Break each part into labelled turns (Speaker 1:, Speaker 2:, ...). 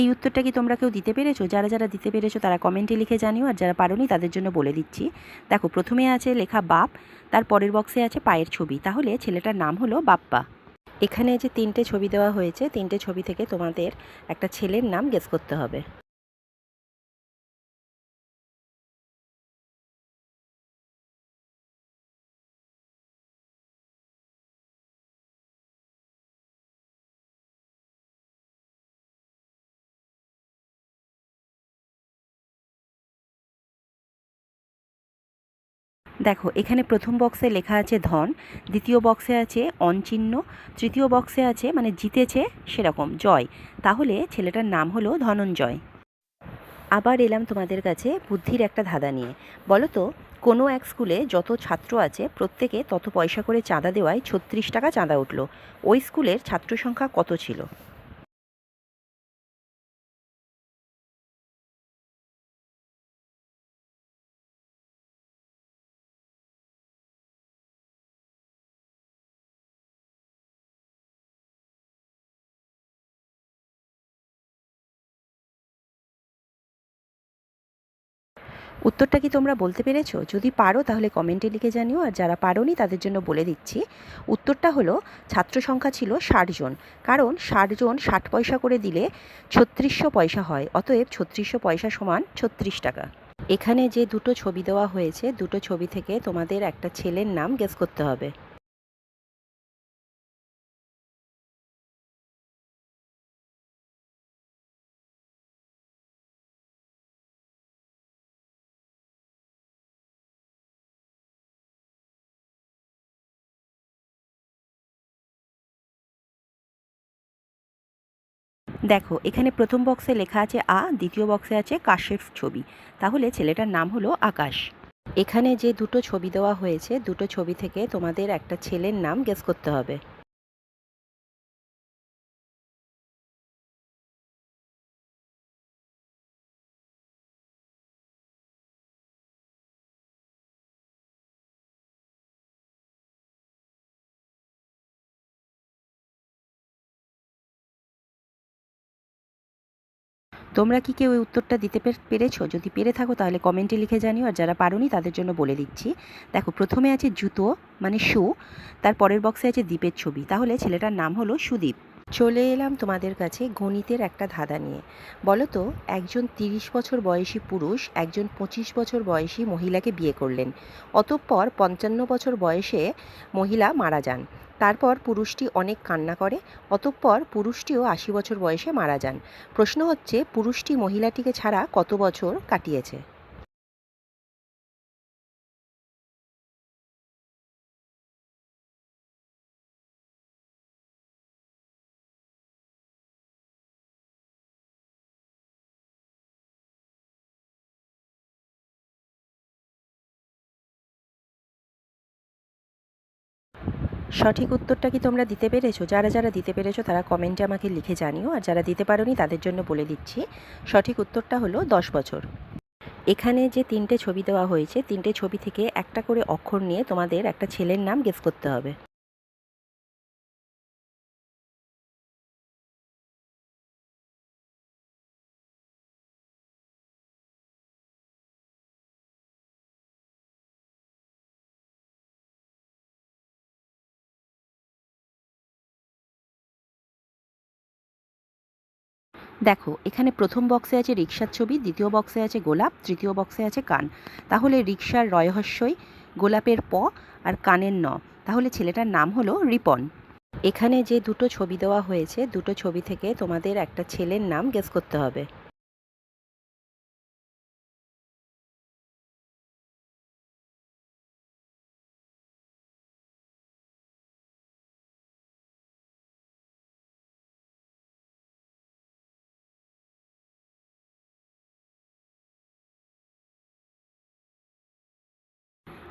Speaker 1: এই উত্তরটা কি তোমরা কেউ দিতে পেরেছ? যারা যারা দিতে পেরেছ তারা কমেন্টে লিখে জানিও, আর যারা পারোনি তাদের জন্য বলে দিচ্ছি। দেখো, প্রথমে আছে লেখা বাপ, তার পরের বক্সে আছে পায়ের ছবি। তাহলে ছেলেটার নাম হলো বাপ্পা। এখানে যে তিনটে ছবি দেওয়া হয়েছে, তিনটে ছবি থেকে তোমাদের একটা ছেলের নাম গেস করতে হবে। দেখো, এখানে প্রথম বক্সে লেখা আছে ধন, দ্বিতীয় বক্সে আছে অনচিহ্ন, তৃতীয় বক্সে আছে মানে জিতেছে সেরকম, জয়। তাহলে ছেলেটার নাম হলো ধনঞ্জয়। আবার এলাম তোমাদের কাছে বুদ্ধির একটা ধাঁধা নিয়ে। বলো তো, কোনো এক স্কুলে যত ছাত্র আছে, প্রত্যেকে তত পয়সা করে চাঁদা দেওয়ায় ছত্রিশ টাকা চাঁদা উঠল। ওই স্কুলের ছাত্র সংখ্যা কত ছিল? উত্তরটা কি তোমরা বলতে পেরেছ? যদি পারো তাহলে কমেন্টে লিখে জানিও। আর যারা পারোনি তাদের জন্য বলে দিচ্ছি, উত্তরটা হলো ছাত্র সংখ্যা ছিল ষাট জন। কারণ ষাট জন ষাট পয়সা করে দিলে ছত্রিশশো পয়সা হয়। অতএব ছত্রিশশো পয়সা সমান ছত্রিশ টাকা। এখানে যে দুটো ছবি দেওয়া হয়েছে, দুটো ছবি থেকে তোমাদের একটা ছেলের নাম গেস করতে হবে। দেখো, এখানে প্রথম বক্সে লেখা আছে আ, দ্বিতীয় বক্সে আছে কাশের ছবি। তাহলে ছেলেটার নাম হলো আকাশ। এখানে যে দুটো ছবি দেওয়া হয়েছে, দুটো ছবি থেকে তোমাদের একটা ছেলের নাম গেস করতে হবে। তোমরা কি কেউ এই উত্তরটা দিতে পেরেছ? যদি পেরে থাকো তাহলে কমেন্টে লিখে জানিও, আর যারা পারোনি তাদের জন্য বলে দিচ্ছি। দেখো, প্রথমে আছে জুতো মানে শু, তার পরের বক্সে আছে দ্বীপের ছবি। তাহলে ছেলেটার নাম হলো সুদীপ। চলে এলাম তোমাদের কাছে গণিতের একটা ধাঁধা নিয়ে। বলো তো, একজন তিরিশ বছর বয়সী পুরুষ, একজন পঁচিশ বছর বয়সী মহিলাকে বিয়ে করলেন। অতঃপর পঞ্চান্ন বছর বয়সে মহিলা মারা যান। তারপর পুরুষটি অনেক কান্না করে, অতঃপর পুরুষটিও আশি বছর বয়সে মারা যান। প্রশ্ন হচ্ছে, পুরুষটি মহিলাটিকে ছাড়া কত বছর কাটিয়েছে? সঠিক উত্তরটা কি তোমরা দিতে পেরেছ? যারা যারা দিতে পেরেছ তারা কমেন্টে আমাকে লিখে জানিও। আর যারা দিতে পারোনি তাদের জন্য বলে দিচ্ছি, সঠিক উত্তরটা হলো দশ বছর। এখানে যে তিনটে ছবি দেওয়া হয়েছে, তিনটে ছবি থেকে একটা করে অক্ষর নিয়ে তোমাদের একটা ছেলের নাম গেস করতে হবে। দেখো, এখানে প্রথম বক্সে আছে রিক্সার ছবি, দ্বিতীয় বক্সে আছে গোলাপ, তৃতীয় বক্সে আছে কান। তাহলে রিক্সার রয়হস্যই গোলাপের প আর কানের ন। তাহলে ছেলেটার নাম হলো রিপন। এখানে যে দুটো ছবি দেওয়া হয়েছে, দুটো ছবি থেকে তোমাদের একটা ছেলের নাম গেস করতে হবে।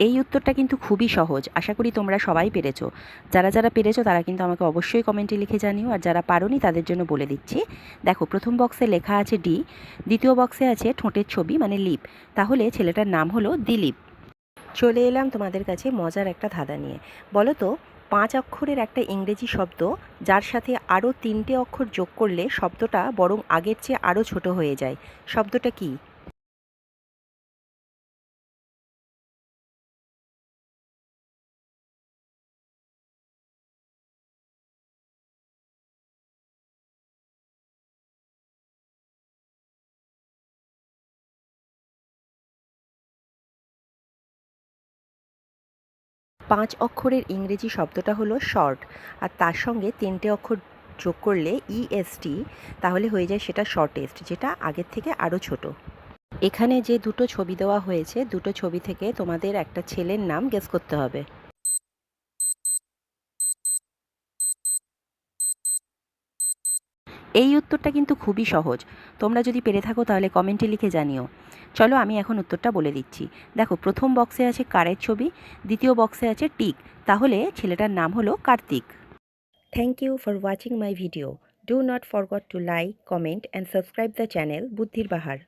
Speaker 1: এই উত্তরটা কিন্তু খুবই সহজ। আশা করি তোমরা সবাই পেরেছ। যারা যারা পেরেছ তারা কিন্তু আমাকে অবশ্যই কমেন্টে লিখে জানিও। আর যারা পারোনি তাদের জন্য বলে দিচ্ছি। দেখো, প্রথম বক্সে লেখা আছে ডি, দ্বিতীয় বক্সে আছে ঠোঁটের ছবি মানে লিপ। তাহলে ছেলেটার নাম হলো দিলীপ। চলে এলাম তোমাদের কাছে মজার একটা ধাঁধা নিয়ে। বলো তো পাঁচ অক্ষরের একটা ইংরেজি শব্দ, যার সাথে আরও তিনটে অক্ষর যোগ করলে শব্দটা বরং আগের চেয়ে আরও ছোট হয়ে যায়। শব্দটা কী? পাঁচ অক্ষরের ইংরেজি শব্দটা হলো শর্ট, আর তার সঙ্গে তিনটে অক্ষর যোগ করলে ইএসটি তাহলে হয়ে যায় সেটা শর্টেস্ট যেটা আগের থেকে আরও ছোট। এখানে যে দুটো ছবি দেওয়া হয়েছে, দুটো ছবি থেকে তোমাদের একটা ছেলের নাম গেস করতে হবে। এই উত্তরটা কিন্তু খুবই সহজ। তোমরা যদি পেরে থাকো তাহলে কমেন্টে লিখে জানিও। চলো আমি এখন উত্তরটা বলে দিচ্ছি। দেখো, প্রথম বক্সে আছে কারের ছবি, দ্বিতীয় বক্সে আছে টিক। তাহলে ছেলেটার নাম হলো Kartik. Thank you for watching my video do not forgot to like comment and subscribe the channel বুদ্ধির বাহার।